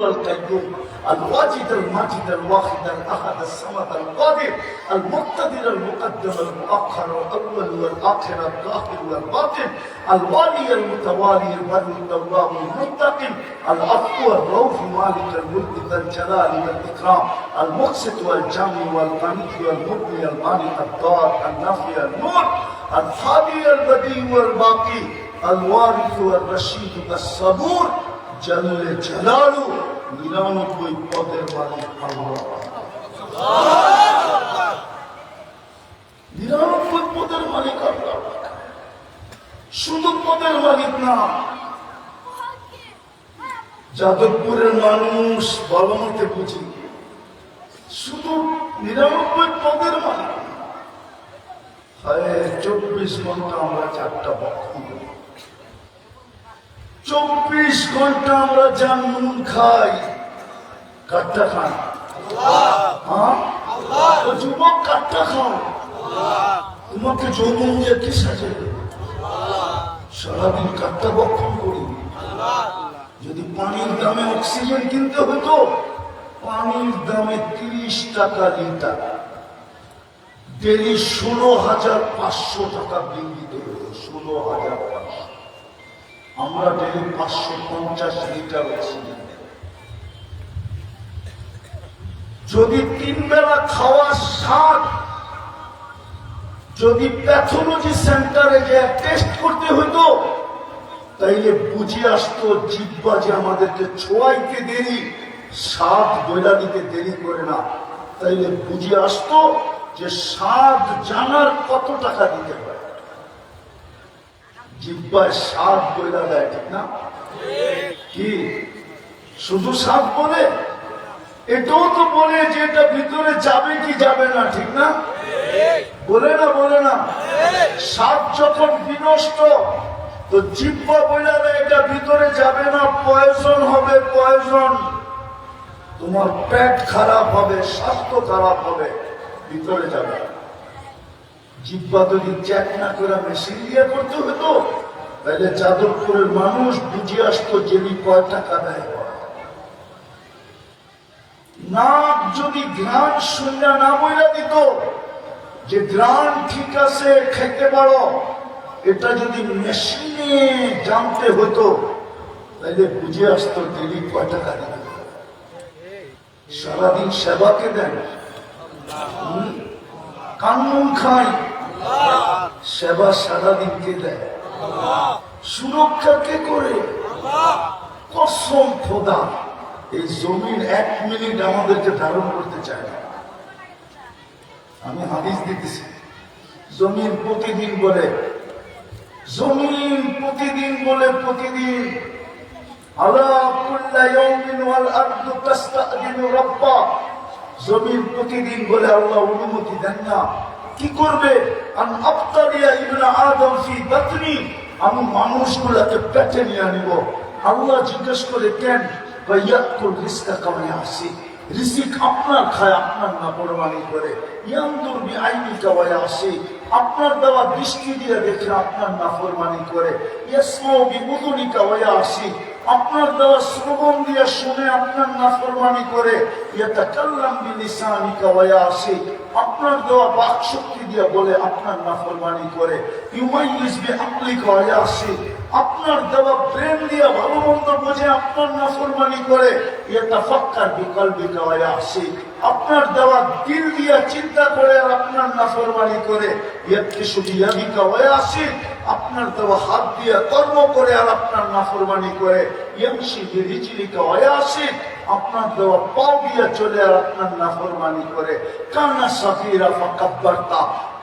القيوم الواجد الماجد الواحد الاحد الصمد القادر المقتدر المقدم المؤخر الأول والآخر الظاهر والباطن الوالي المتوالي البر التواب المنتقم العفو الروح مالك الملك ذا الجلال والإكرام المقسط والجامع والغني والمغني المالك الضار النافع النور الهادي البديع والباقي الوارث والرشيد الصبور জানলে জালালু, নিরানব্বই পদের মালিক আল্লাহ নিরানব্বই পদের মালিক আল্লাহ শুধু পদের মালিক না, যাদবপুরের মানুষ বলমতে বুঝি। শুধু নিরানব্বই পদের মালিক হায়, চব্বিশ ঘণ্টা আমরা চারটা বক্তব্য চব্বিশ ঘণ্টা আমরা নুন খাই। কাটটা খান। হ্যাঁ? যুবক, কাটটা খাও। তোমাকে যৌবন দিয়ে কি সাজে? সারাদিন কাটটা বক্ষণ করি। যদি পানির দামে অক্সিজেন কিনতে হতো, পানির দামে তিরিশ টাকা লিটার। ডেলি ষোলো হাজার পাঁচশো টাকা বিল দিতে ষোলো হাজার পাঁচশো। আমরা ডেলি পাঁচশো পঞ্চাশ লিটার যদি তিন বেলা খাওয়ার স্বাদ যদি প্যাথোলজি সেন্টারে যে টেস্ট করতে হতো তাইলে বুঝে আসতো জিব্বা যে আমাদেরকে ছোঁয়াইতে দেরি স্বাদ বইলা দিতে দেরি করে না। তাইলে বুঝে আসতো যে স্বাদ জানার কত টাকা দিতে হয়। জিব্বায় সাপ বইলা দেয়, ঠিক না? কি? শুধু সাপ বলে? এটাও তো বলে যে এটা ভিতরে যাবে কি যাবে না, ঠিক না? বলে না বলে না। সাপ যখন বিনষ্ট, তো জিব্বা বইলা দেয়, এটা ভিতরে যাবে না পয়জন হবে পয়জন তোমার পেট খারাপ হবে, স্বাস্থ্য খারাপ হবে, ভিতরে যাবে না। জিব্বা চেক না করে করতে হতো, তাহলে যাদবপুরের মানুষ বুঝে আসতো জেনি কয় টাকা দেয়। নাক যদি ঘ্রাণ না দিত, যে ঘ্রাণ ঠিক আছে, খেতে পারো, এটা যদি মেশিনে জানতে হতো, তাহলে বুঝে আসতো ডেলি কয় টাকা দিবে সারাদিন সেবাকে দেন। হুম? কানুন খাই সেবা সারাদিন কে দেয়। সুরক্ষা কে করে? কসম খোদা, এই এক মিনিট আমাদেরকে ধারণ করতে চায় না। আমি হাদিস দিতেছি, জমিন প্রতিদিন বলে, জমিন প্রতিদিন বলে প্রতিদিন জমিন প্রতিদিন বলে আল্লাহ অনুমতি দেন না। কি করবে? আমি মানুষগুলাকে পেটে নিয়ে আনিব। আল্লাহ জিজ্ঞেস করে, কেন? আপনার খায়, আপনার না করে। আইনি আসি আপনার দেওয়া দৃষ্টি দিয়ে দেখে আপনার নাফরমানি করে। আপনার দেওয়া শ্রবণ দিয়ে শুনে আপনার নাফরমানি করে আসি, আপনার দেওয়া বাক শক্তি দিয়ে বলে আপনার নাফরমানি করে আসি, আপনার দেওয়া প্রেম দিয়ে ভালো মন্দ বোঝে আপনার নাফরমানি করে এটা বি কলবি কাওয়ায় আসি, আপনার দেওয়া দিল দিয়ে চিন্তা করে আর আপনার নাফরমানি করে ইয়াকিসু বিয়াদি কাওয়ায় আসি আপনার দেওয়া হাত দিয়ে কর্ম করে আর আপনার নাফরবানি করে। ইয়ামশি বিরিজিলি কাওয়ায় আসি আপনার দেওয়া পাও দিয়ে চলে আর আপনার নাফরমানি করে। কানা সাফিরা ফাকাব্বারতা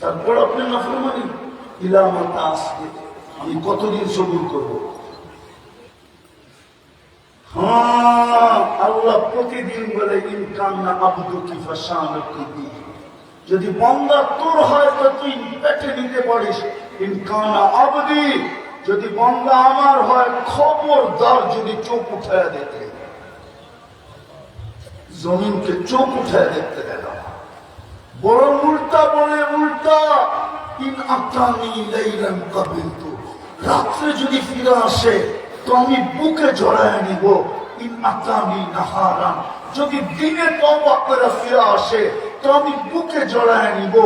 তারপর আপনি নাফরমানি। ইলামাতা আসবে আমি কতদিন সবুর করব? আল্লাহ প্রতিদিন বলে ইনকান না আব্দু কি যদি বন্দা তোর হয়, তো তুই পেটে নিতে পারিস। ইনকান আবদি, যদি বন্দা আমার হয় খবর খবরদার যদি চোখ উঠায় দেখে। জমিনকে চোখ উঠায় দেখতে গেল বড় উল্টা বলে উল্টা। ইন আক্রামি লাইলান কাবিলতু। রাত্রে যদি ফিরে আসে তো আমি বুকে জড়ায় নিব। ইন আক্রামি নাহারান। যদি দিনে তওবা করে ফিরে আসে তো আমি বুকে জড়ায় নিব।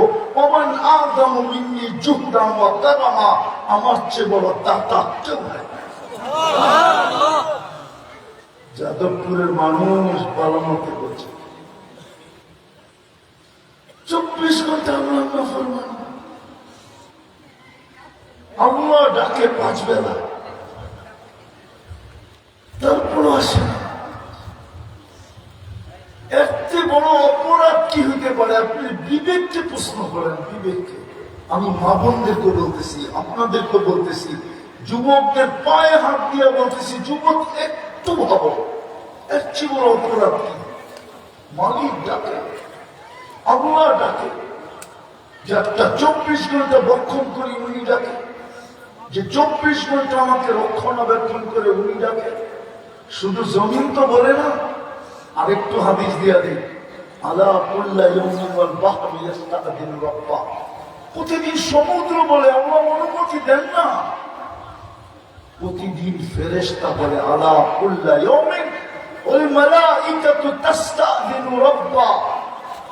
ওমান আদম মিন্নি জুহদাম ওয়া কারামা আমার চেয়ে বড় দাতা কেউ নাই। যাদবপুরের মানুষ বালামতে চব্বিশ ঘণ্টা আমরা নফরমান আল্লাহ ডাকে পাঁচ বেলা। তারপর আসে এর বড় অপরাধ কি হতে পারে? আপনি বিবেককে প্রশ্ন করেন, বিবেককে। আমি মা বোনদেরকে বলতেছি, আপনাদেরকে বলতেছি, যুবকদের পায়ে হাত দিয়ে বলতেছি, যুবক, একটু ভাবো চেয়ে বড় অপরাধ কি? মালিক ডাকে। আল্লাহ ডাকে। যে একটা চব্বিশ ঘণ্টা বক্ষণ করি উনি ডাকে। যে চব্বিশ ঘণ্টা আমাকে রক্ষণাবেক্ষণ করে উনি ডাকে। শুধু জমিন তো বলে না, আরেকটু হাদিস দিয়া দিই। আলা প্রতিদিন সমুদ্র বলে, আল্লাহ অনুমতি দেন না। প্রতিদিন ফেরেশতা বলে, আলা কুল্লা ইয়াউমিন ওয়াল মালাইকাতু তাস্তাদিনু রাব্বা।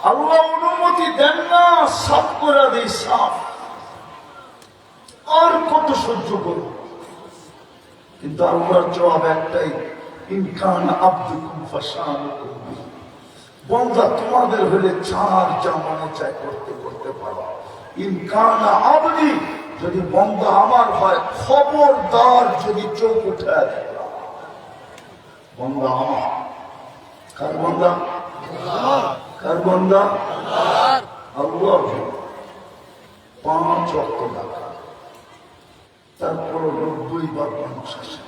আল্লাহ অনুমতি দেন না, সাফ করে দেই, সাফ। আর কত সহ্য করব? কিন্তু আল্লাহর জবাব একটাই ইনকান আব্দুকুম ফাশানুকুম বন্ধা তোমাদের হলে চার যা মনে চায় করতে করতে পারো। ইনকান আবদি, যদি বন্ধা আমার হয়, খবরদার যদি চোখ উঠে বন্ধা আমার। কার বন্ধা কার বন্ধা আল্লাহ পাঁচ অক্ট টাকা তারপর নব্বই বার মানুষ আসে।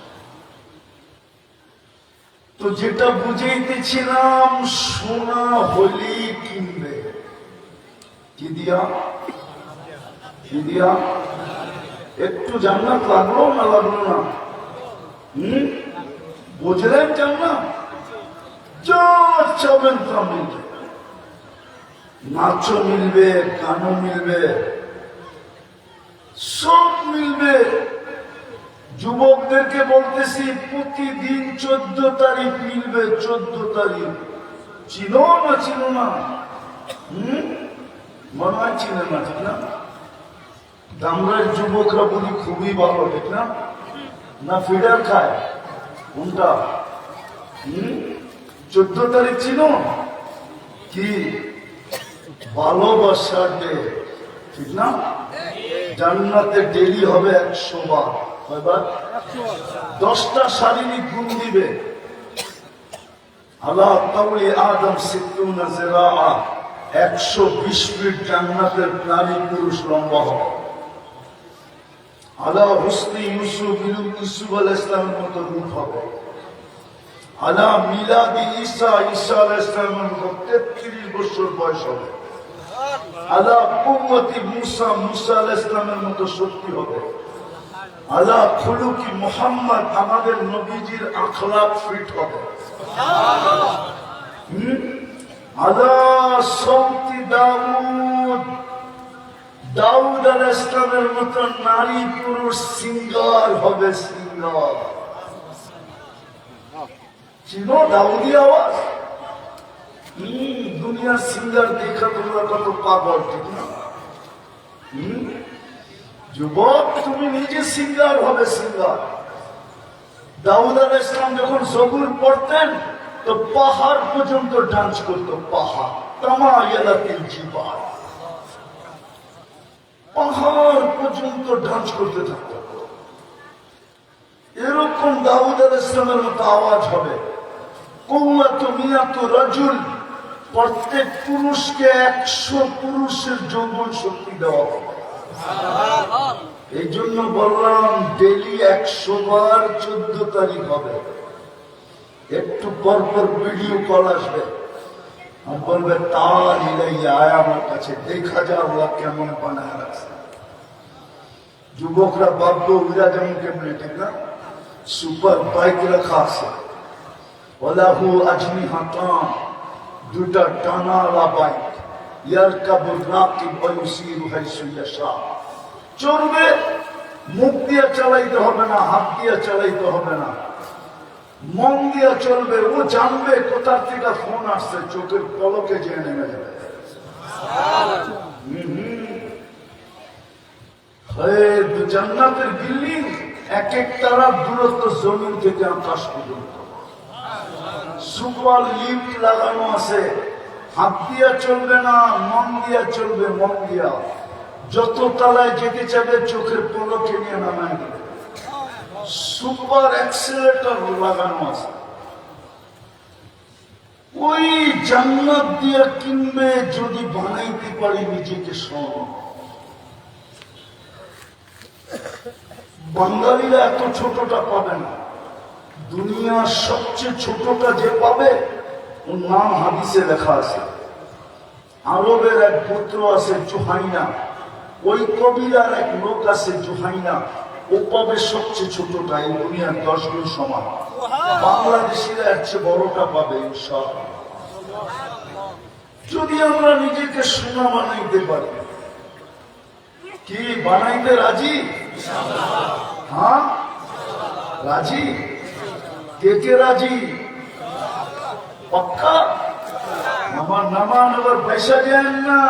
তো যেটা বুঝাইতেছিলাম সোনা হলি কিনবে। কি দিয়া? কি দিয়া? একটু জান্নাত লাগল না লাগল না? হম? বুঝলেন জান্নাত? যা চাবেন তা মিলবে নাচও মিলবে, গানও মিলবে, সব মিলবে। যুবকদেরকে বলতেছি, প্রতিদিন চোদ্দ তারিখ মিলবে, চোদ্দ তারিখ। চিনো না চিনো না? হম? মনে হয় চিনে না, ঠিক না? দামরার যুবকরা বলি খুবই ভালো, ঠিক না? না ফিডার খায়? কোনটা? হম? চোদ্দ তারিখ চিনো? কি? ভালোবাসার ডে ঠিক না? জান্নাতে ডেলি হবে একশো বার। দশটা শারীরিক গুণ দিবে। আল্লাহ তাউলি আদম সিদ্ধুনা জেরা একশো বিশ ফিট জান্নাতের নারী পুরুষ লম্বা হবে। আল্লাহ হুসনি ইউসুফ ইউসুফ আল ইসলামের মতো রূপ হবে। আলা মিলাদি ঈসা ঈসা আল ইসলামের মতো তেত্রিশ বছর বয়স হবে। আলা কুমতি মুসা মুসা আল ইসলামের মতো শক্তি হবে। আলা খুলুকি মোহাম্মদ আমাদের নবীজির আখলাক ফিট হবে। আলা সৌতি দাউদ দাউদ আল ইসলামের মতো নারী পুরুষ সিঙ্গার হবে সিঙ্গার। চিনো দাউদি আওয়াজ? হম? দুনিয়ার সিঙ্গার দেখা তোমরা কত পাগল, ঠিক না? যুবক, তুমি নিজে সিঙ্গার হবে সিঙ্গার দাউদ আল ইসলাম যখন সবুর পড়তেন, তো পাহাড় পর্যন্ত ডান্স করতো, পাহাড় তামা পাহাড় পর্যন্ত ডান্স করতে থাকতো। এরকম দাউদ আল ইসলামের মতো আওয়াজ হবে। কৌয়াত মিয়াত রাজুল প্রত্যেক পুরুষকে একশো পুরুষের যৌবন শক্তি দেওয়া এই জন্য বললাম, ডেলি একশো বার চোদ্দ তারিখ হবে। একটু পর পর ভিডিও কল আসবে। বলবে, তার আয় আমার কাছে, দেখা যা ওরা কেমন বানায় রাখছে। যুবকরা ভাববো ওরা যেমন কেমনে, ঠিক না? সুপার বাইক রাখা আছে। ওলাহু আজমি হাতান দুটা বয়সির হাইসু চলবে, মুখ দিয়ে চালাইতে হবে না, হাত দিয়ে না। মন দিয়ে চলবে, ও জানবে কোথার থেকে ফোন আসছে, চোখের পলকে যে নেমে যাবে। জান্নাতের বিল্ডিং, এক এক তারা দূরত্ব জমিন থেকে আকাশ পর্যন্ত। সুপার লিফট লাগানো আছে। হাত দিয়া চলবে না, মন দিয়া চলবে, মন দিয়া। যত তালায় যেতে চাবে চোখের পলকে নিয়ে নামায় দেবে। সুপার অ্যাক্সিলেটর লাগানো আছে। ওই জান্নাত দিয়ে কিনবে যদি বানাইতে পারি নিজেকে স্বর্ণ বাঙালিরা এত ছোটটা পাবে না। দুনিয়ার সবচেয়ে ছোটটা যে পাবে, ওর নাম হাদিসে লেখা আছে। আরবের এক পুত্র আছে জুহাইনা। ওই কবিরার এক লোক আছে জুহাইনা। ও পাবে সবচেয়ে ছোটটা এই দুনিয়ার দশ গুণ সমান। বাংলাদেশিরা এর চেয়ে বড়টা পাবে সব যদি আমরা নিজেকে সোনা বানাইতে পারি, কি বানাইতে রাজি? হ্যাঁ? রাজি? কে রাজি। পক্কা? আমার নামান আবার পয়সা দেন না।